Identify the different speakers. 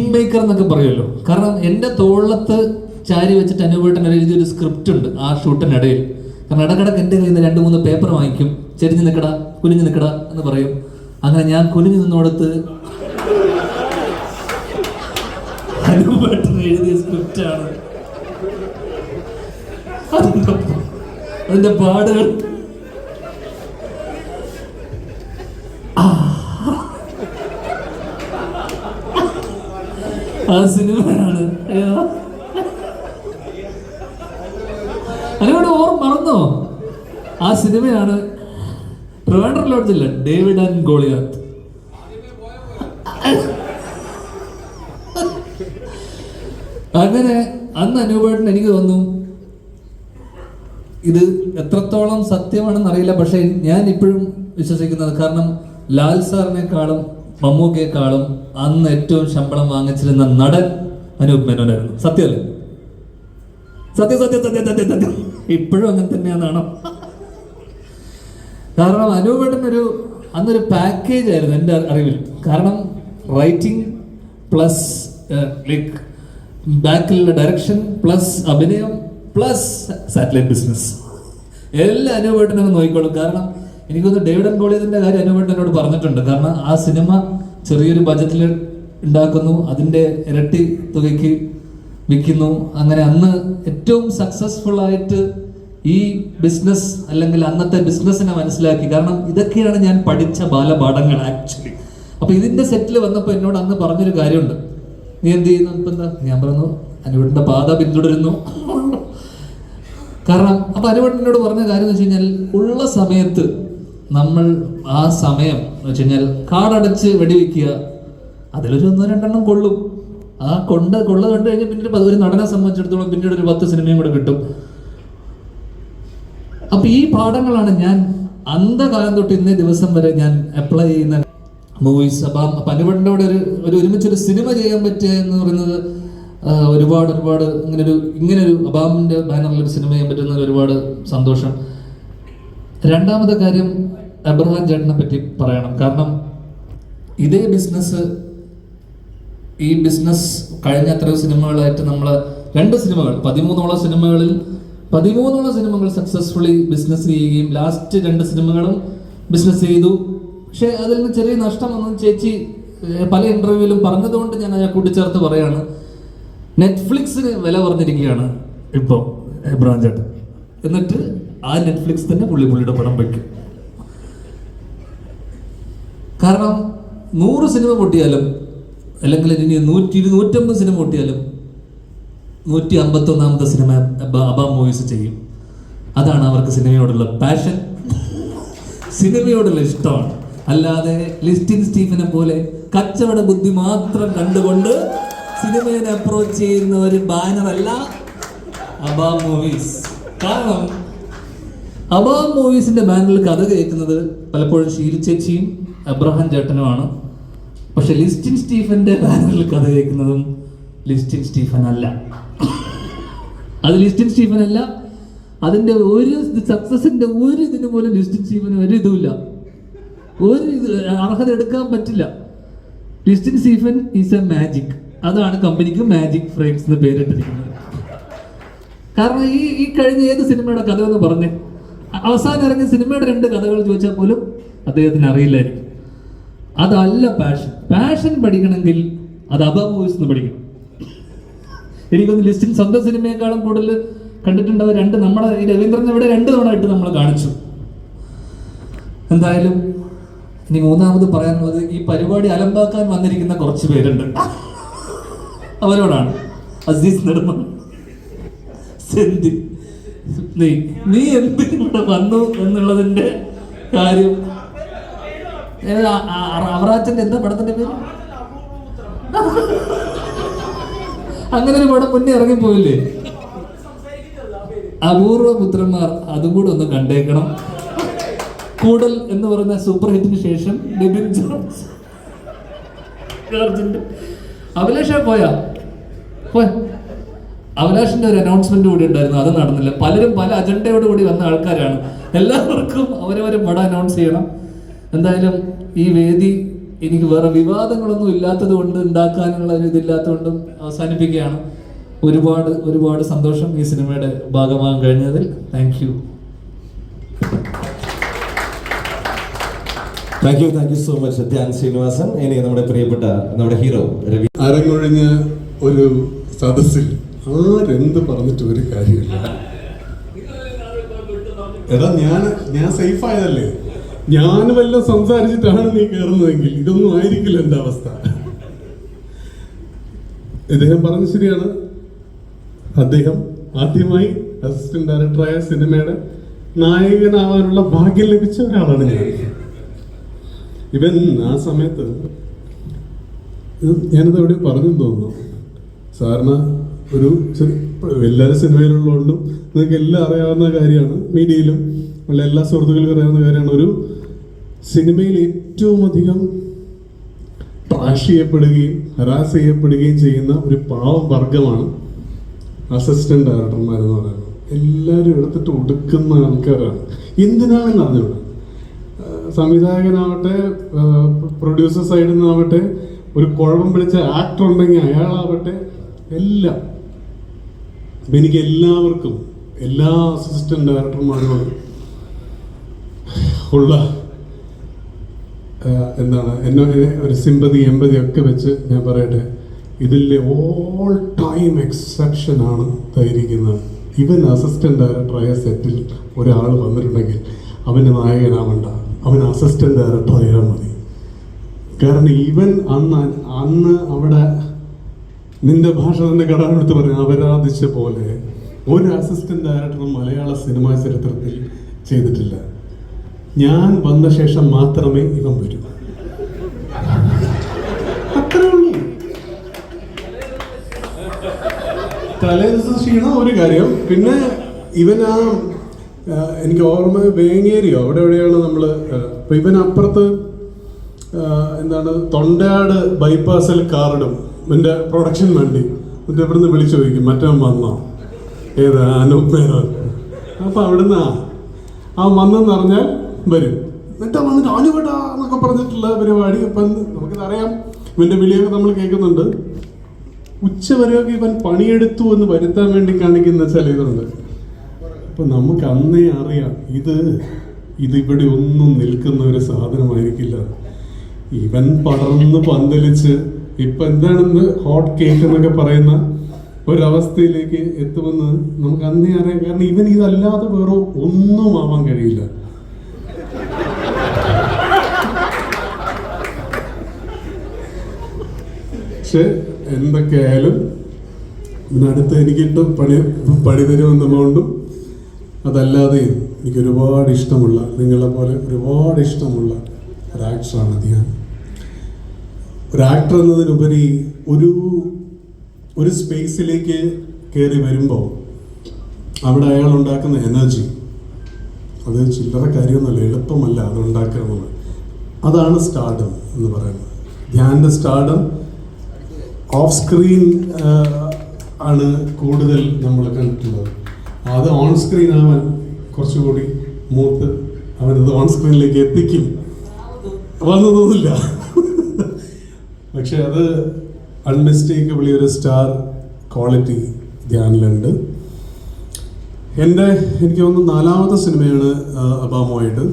Speaker 1: King maker എന്നൊക്കെ പറയുമല്ലോ. കാരണം എന്റെ തോളത്ത് ചാരി വെച്ചിട്ട് അനുപേട്ടൻ എഴുതിയൊരു സ്ക്രിപ്റ്റ് ഉണ്ട് ആ ഷൂട്ടിനിടയിൽ. കാരണം ഇടക്കിടക്ക് എന്റെ കയ്യിൽ നിന്ന് രണ്ട് മൂന്ന് പേപ്പർ വാങ്ങിക്കും. ചെരിഞ്ഞ് നിൽക്കട കുനിഞ്ഞ് നിൽക്കട എന്ന് പറയും. അങ്ങനെ ഞാൻ കുനിഞ്ഞു നിന്നോടത്ത് അനുപേട്ടൻ എഴുതിയ സ്ക്രിപ്റ്റാണ് അതിന്റെ പാടുകൾ ആ സിനിമയാണ് അയ്യോ. അതിനോട് ഓർ മറന്നോ? ആ സിനിമയാണ് ട്രിവാൻഡ്രം ലോഡ്ജില്ല ഡേവിഡ് ആൻഡ് ഗോളിയാത്ത്. അങ്ങനെ അന്ന് അനൂപേട്ടൻ എനിക്ക് തോന്നുന്നു ഇത് എത്രത്തോളം സത്യമാണെന്ന് അറിയില്ല പക്ഷെ ഞാൻ ഇപ്പോഴും വിശ്വസിക്കുന്നത് കാരണം ലാൽ സാറിനേക്കാളും മമ്മൂക്കയെക്കാളും അന്ന് ഏറ്റവും ശമ്പളം വാങ്ങിച്ചിരുന്ന നടൻ അനൂപ് മേനോനായിരുന്നു. സത്യമല്ലേ? സത്യം സത്യം സത്യം സത്യം സത്യം. ഇപ്പോഴും അങ്ങനെ തന്നെയാണോ കാരണം അനൂപേട്ടൻ ഒരു അന്നൊരു പാക്കേജ് ആയിരുന്നു എന്റെ അറിവിൽ. കാരണം റൈറ്റിംഗ് പ്ലസ് ലൈക്ക് ബാക്കിലുള്ള ഡയറക്ഷൻ പ്ലസ് അഭിനയം പ്ലസ് സാറ്റലൈറ്റ് ബിസിനസ്. എല്ലാ അനുപേട്ടനും നോക്കിക്കോളും. കാരണം എനിക്കൊന്ന് ഡേവിഡ് ഗോളിയതിന്റെ കാര്യം അനുപേട്ടൻ എന്നോട് പറഞ്ഞിട്ടുണ്ട്. കാരണം ആ സിനിമ ചെറിയൊരു ബജറ്റിൽ ഉണ്ടാക്കുന്നു അതിന്റെ ഇരട്ടി തുകയ്ക്ക് വിൽക്കുന്നു. അങ്ങനെ അന്ന് ഏറ്റവും സക്സസ്ഫുൾ ആയിട്ട് ഈ ബിസിനസ് അല്ലെങ്കിൽ അന്നത്തെ ബിസിനസ്സിനെ മനസ്സിലാക്കി. കാരണം ഇതൊക്കെയാണ് ഞാൻ പഠിച്ച ബാലപാഠങ്ങൾ ആക്ച്വലി അപ്പൊ ഇതിന്റെ സെറ്റിൽ വന്നപ്പോൾ എന്നോട് അന്ന് പറഞ്ഞൊരു കാര്യമുണ്ട്. നീ എന്ത് ചെയ്യുന്നു? ഇപ്പൊ എന്താ? ഞാൻ പറഞ്ഞു അനുവിടിന്റെ പാത പിന്തുടരുന്നു. കാരണം അപ്പൊ അനുവേട്ടനോട് പറഞ്ഞ കാര്യം എന്ന് വെച്ച് കഴിഞ്ഞാൽ ഉള്ള സമയത്ത് നമ്മൾ ആ സമയം എന്ന് വെച്ച് കഴിഞ്ഞാൽ കാടടച്ച് വെടിവെക്കുക അതിലൊരു ഒന്നോ രണ്ടെണ്ണം കൊള്ളും. ആ കൊണ്ട് കൊള്ള കണ്ടു കഴിഞ്ഞാൽ പിന്നീട് ഒരു നടനെ സംബന്ധിച്ചിടത്തോളം പിന്നീട് ഒരു പത്ത് സിനിമയും കൂടെ കിട്ടും. അപ്പൊ ഈ പാഠങ്ങളാണ് ഞാൻ അന്ധകാലം തൊട്ട് ഇന്നേ ദിവസം വരെ ഞാൻ അപ്ലൈ ചെയ്യുന്ന മൂവീസ് അപ്പം പനിപണ്ടോടെ ഒരു ഒരു ഒരുമിച്ചൊരു സിനിമ ചെയ്യാൻ പറ്റുക എന്ന് പറയുന്നത് ഒരുപാട് ഒരുപാട് ഇങ്ങനെ ഒരു ഇങ്ങനെ ഒരു അബാമിന്റെ ബാനറിൽ ഒരു സിനിമ ചെയ്യാൻ പറ്റുന്ന ഒരുപാട് സന്തോഷം. രണ്ടാമത്തെ കാര്യം അബ്രഹാം ചേട്ടനെ പറ്റി പറയണം. കാരണം ഇതേ ബിസിനസ് ഈ ബിസിനസ് കഴിഞ്ഞ എത്രയോ സിനിമകളായിട്ട് നമ്മൾ രണ്ട് സിനിമകൾ പതിമൂന്നോളം സിനിമകളിൽ പതിമൂന്നോളം സിനിമകൾ സക്സസ്ഫുള്ളി ബിസിനസ് ചെയ്യുകയും ലാസ്റ്റ് രണ്ട് സിനിമകളും ബിസിനസ് ചെയ്തു. പക്ഷേ അതിൽ നിന്ന് ചെറിയ നഷ്ടം വന്നു ചേച്ചി പല ഇന്റർവ്യൂവിലും പറഞ്ഞതുകൊണ്ട് ഞാൻ അത് കൂട്ടിച്ചേർത്ത് പറയാണ്. നെറ്റ്ഫ്ലിക്സിന് വില പറഞ്ഞിരിക്കുകയാണ് ഇപ്പോൾ എബ്രാം എന്നിട്ട് ആ നെറ്റ്ഫ്ലിക്സ് തന്നെ പുള്ളി പുള്ളിയുടെ പടം വയ്ക്കും കാരണം നൂറ് സിനിമ പൊട്ടിയാലും അല്ലെങ്കിൽ ഇനി നൂറ്റി ഇരുന്നൂറ്റമ്പത് സിനിമ പൊട്ടിയാലും നൂറ്റി അമ്പത്തി ഒന്നാമത്തെ സിനിമ അബ- മൂവീസ് ചെയ്യും. അതാണ് അവർക്ക് സിനിമയോടുള്ള പാഷൻ സിനിമയോടുള്ള ഇഷ്ടമാണ്. അല്ലാതെ ലിസ്റ്റിൻ സ്റ്റീഫനെ പോലെ കച്ചവട ബുദ്ധി മാത്രം കണ്ടുകൊണ്ട് സിനിമയെ അപ്രോച്ച് ചെയ്യുന്ന ഒരു ബാനറല്ല അബാം മൂവീസ് കാരണം അബാം മൂവീസിന്റെ ബാനറിൽ കഥ കേൾക്കുന്നത് പലപ്പോഴും ഷീല ചേച്ചിയും അബ്രഹാം ചേട്ടനുമാണ്. പക്ഷെ ലിസ്റ്റിൻ സ്റ്റീഫന്റെ ബാനറിൽ കഥ കേൾക്കുന്നതും ലിസ്റ്റിൻ സ്റ്റീഫൻ അല്ല അത് ലിസ്റ്റിൻ സ്റ്റീഫൻ അല്ല അതിന്റെ ഒരു സക്സസിന്റെ ഒരു ഇതിന് പോലും ലിസ്റ്റിൻ സ്റ്റീഫന് ഒരു ഇതുമില്ല. ഒരു ഇത് അർഹത എടുക്കാൻ പറ്റില്ല. Listin Stephen is a magic. അതാണ് കമ്പനിക്ക് മാജിക് ഫ്രെയിംസ് എന്ന് പേരിട്ടിരിക്കുന്നത്. കാരണം ഈ ഈ കഴിഞ്ഞ ഏത് സിനിമയുടെ കഥ എന്ന് പറഞ്ഞേ അവസാനം ഇറങ്ങിയ സിനിമയുടെ രണ്ട് കഥകൾ ചോദിച്ചാൽ പോലും അദ്ദേഹത്തിന് അറിയില്ലായിരിക്കും. അതല്ല പാഷൻ പാഷൻ പഠിക്കണമെങ്കിൽ അത് അബ മൂവീസ് നിന്ന് പഠിക്കണം. എനിക്കൊന്ന് ലിസ്റ്റിൽ സ്വന്തം സിനിമയെക്കാളും കൂടുതൽ കണ്ടിട്ടുണ്ടാവും രണ്ട് നമ്മുടെ ഈ രവീന്ദ്രൻ ഇവിടെ രണ്ട് തവണ ആയിട്ട് നമ്മൾ കാണിച്ചു. എന്തായാലും ഇനി മൂന്നാമത് പറയാനുള്ളത് ഈ പരിപാടി അലമ്പാക്കാൻ വന്നിരിക്കുന്ന കുറച്ച് പേരുണ്ട്. അവരോടാണ്. അസീസ് നെടുമ സെന്തി. നീ നീ എന്തിനും ഇവിടെ വന്നു എന്നുള്ളതിന്റെ കാര്യം അവറാച്ചന്റെ എന്താ പടത്തിന്റെ പേര്? അങ്ങനെ ഒരു പടം മുന്നേ ഇറങ്ങിപ്പോയില്ലേ? അപൂർവ പുത്രന്മാർ അതും കൂടെ ഒന്ന് കണ്ടേക്കണം. കൂടൽ എന്ന് പറയുന്ന സൂപ്പർ ഹിറ്റിന് ശേഷം അഭിലാഷ പോയ? അഭിലാഷിന്റെ ഒരു അനൗൺസ്മെന്റ് കൂടി ഉണ്ടായിരുന്നു. അത് നടന്നില്ല. പലരും പല അജണ്ടയോട് കൂടി വന്ന ആൾക്കാരാണ്. എല്ലാവർക്കും അവരവരെ പടം അനൗൺസ് ചെയ്യണം. എന്തായാലും ഈ വേദി എനിക്ക് വേറെ വിവാദങ്ങളൊന്നും ഇല്ലാത്തത് കൊണ്ട് ഉണ്ടാക്കാനുള്ള ഒരു ഇതില്ലാത്തതുകൊണ്ടും അവസാനിപ്പിക്കുകയാണ്. ഒരുപാട് ഒരുപാട് സന്തോഷം ഈ സിനിമയുടെ ഭാഗമാകാൻ കഴിഞ്ഞതിൽ. Thank you
Speaker 2: thank you thank you so much Dhyan Sreenivasan ഇനി നമ്മുടെ പ്രിയപ്പെട്ട നമ്മുടെ ഹീറോ രവി
Speaker 3: അരങ്ങൊഴിഞ്ഞ ഒരു സദസ്സിൽ ആരെന്ത് പറഞ്ഞിട്ട് ഒരു കാര്യമില്ല. എടാ ഞാൻ ഞാൻ സേഫ് ആയതല്ലേ? ഞാൻ വല്ല സംസാരിച്ചിട്ടാണ് നീ കയറുന്നതെങ്കിൽ ഇതൊന്നും ആയിരിക്കില്ല എന്റെ അവസ്ഥ. ഇദ്ദേഹം പറഞ്ഞ ശരിയാണ്. അദ്ദേഹം ആദ്യമായി അസിസ്റ്റന്റ് ഡയറക്ടറായ സിനിമയുടെ നായകനാവാനുള്ള ഭാഗ്യം ലഭിച്ച ഒരാളാണ് ഞാൻ. ഇവൻ ആ സമയത്ത് ഞാനത് എവിടെ പറഞ്ഞു തോന്നുന്നു. സാറിന് ഒരു എല്ലാവരും സിനിമയിലുള്ളതുകൊണ്ടും നിങ്ങൾക്ക് എല്ലാം അറിയാവുന്ന കാര്യമാണ്. മീഡിയയിലും ഉള്ള എല്ലാ സുഹൃത്തുക്കൾക്കും അറിയാവുന്ന കാര്യമാണ്. ഒരു സിനിമയിൽ ഏറ്റവും അധികം ട്രാഷ് ചെയ്യപ്പെടുകയും ഹരാസ് ചെയ്യപ്പെടുകയും ചെയ്യുന്ന ഒരു പാവം വർഗമാണ് അസിസ്റ്റന്റ് ഡയറക്ടർമാർ എന്ന് പറയുന്നത്. എല്ലാവരും എടുത്തിട്ട് ഒടുക്കുന്ന ആൾക്കാരാണ്. എന്തിനാണെന്ന് അറിഞ്ഞൂടാ സംവിധായകനാവട്ടെ പ്രൊഡ്യൂസർ സൈഡിൽ നിന്നാവട്ടെ ഒരു കുഴപ്പം പിടിച്ച ആക്ടർ ഉണ്ടെങ്കിൽ അയാളാവട്ടെ എല്ലാം. എനിക്ക് എല്ലാവർക്കും എല്ലാ അസിസ്റ്റന്റ് ഡയറക്ടർമാരോടും ഉള്ള എന്താണ്? എന്നെ ഒരു സിമ്പതി എമ്പതി ഒക്കെ വെച്ച് ഞാൻ പറയട്ടെ. ഇതിലെ ഓൾ ടൈം എക്സെപ്ഷൻ ആണ് തയിരിക്കുന്നത് ഇവൻ അസിസ്റ്റന്റ് ഡയറക്ടറായ സെറ്റിൽ ഒരാൾ വന്നിട്ടുണ്ടെങ്കിൽ അവന് നായകനാവണ്ട. അവൻ അസിസ്റ്റന്റ് ഡയറക്ടർ ആയാൽ മതി. കാരണം ഇവൻ അന്ന് അന്ന് അവിടെ നിന്റെ ഭാഷ തന്നെ കടാനെടുത്ത് പറഞ്ഞു അപരാധിച്ച പോലെ ഒരു അസിസ്റ്റന്റ് ഡയറക്ടറും മലയാള സിനിമാ ചരിത്രത്തിൽ ചെയ്തിട്ടില്ല. ഞാൻ വന്ന ശേഷം മാത്രമേ ഇവൻ വരൂ. അത്രേ ഉള്ളൂ. ക്ഷീണം ഒരു കാര്യം. പിന്നെ ഇവൻ ആ എനിക്ക് ഓർമ്മ വേങ്ങേരിയോ? അവിടെ എവിടെയാണ് നമ്മൾ ഇപ്പൊ ഇവൻ അപ്പുറത്ത് എന്താണ് തൊണ്ടയാട് ബൈപ്പാസിൽ കാറിടും. എന്റെ പ്രൊഡക്ഷൻ വണ്ടി. എന്നിട്ട് ഇവിടുന്ന് വിളിച്ചു ചോദിക്കും മറ്റവൻ വന്നോ? ഏതാ അനൂപ് മേനോൻ. അപ്പൊ അവിടുന്ന് ആ വന്നെന്ന് പറഞ്ഞാൽ വരും. എന്നിട്ട് വന്നിട്ട് അനുപെട്ടാ എന്നൊക്കെ പറഞ്ഞിട്ടുള്ള പരിപാടി. ഇപ്പം നമുക്കിതറിയാം ഇവന്റെ വിളിയൊക്കെ നമ്മൾ കേൾക്കുന്നുണ്ട്. ഉച്ച വരെയൊക്കെ ഇവൻ പണിയെടുത്തു എന്ന് വരുത്താൻ വേണ്ടി കാണിക്കുന്ന ചില ഇതുണ്ട് അപ്പൊ നമുക്ക് അന്നേ അറിയാം ഇത് ഇതിവിടെ ഒന്നും നിൽക്കുന്ന ഒരു സാധനമായിരിക്കില്ല. ഇവൻ പടർന്ന് പന്തലിച്ച് ഇപ്പൊ എന്താണെന്ന് ഹോട്ട് കേക്ക് എന്നൊക്കെ പറയുന്ന ഒരവസ്ഥയിലേക്ക് എത്തുമെന്ന് നമുക്ക് അന്നേ അറിയാം. കാരണം ഇവൻ ഇതല്ലാതെ വേറെ ഒന്നും ആവാൻ കഴിയില്ല. പക്ഷെ എന്തൊക്കെയായാലും ഇതിനടുത്ത് എനിക്കിട്ട് പണി പണി തരുമെന്നുള്ളതുകൊണ്ടും അതല്ലാതെയും എനിക്ക് ഒരുപാട് ഇഷ്ടമുള്ള നിങ്ങളെ പോലെ ഒരുപാട് ഇഷ്ടമുള്ള ഒരു ആക്ടറാണ് ധ്യാൻ ഒരു ആക്ടർ എന്നതിനുപരി ഒരു ഒരു സ്പേസിലേക്ക് കയറി വരുമ്പോൾ അവിടെ അയാൾ ഉണ്ടാക്കുന്ന എനർജി അത് ചില്ലറ കാര്യമൊന്നുമല്ല എളുപ്പമല്ല അത് ഉണ്ടാക്കുക അതാണ് സ്റ്റാർഡം എന്ന് പറയുന്നത്. ധ്യാന്റെ സ്റ്റാർഡം ഓഫ് സ്ക്രീൻ ആണ് കൂടുതൽ നമ്മൾ കണ്ടിട്ടുള്ളത്. അത് ഓൺ സ്ക്രീൻ ആവാൻ കുറച്ചുകൂടി മൂത്ത് അവനത് ഓൺ സ്ക്രീനിലേക്ക് എത്തിക്കും. വന്നതൊന്നുമില്ല പക്ഷെ അത് അൺമിസ്റ്റേക്കബിളി ഒരു സ്റ്റാർ ക്വാളിറ്റി ധ്യാനിലുണ്ട്. എന്റെ എനിക്ക് തോന്നുന്നു നാലാമത്തെ സിനിമയാണ് അബാമോയിട്ട്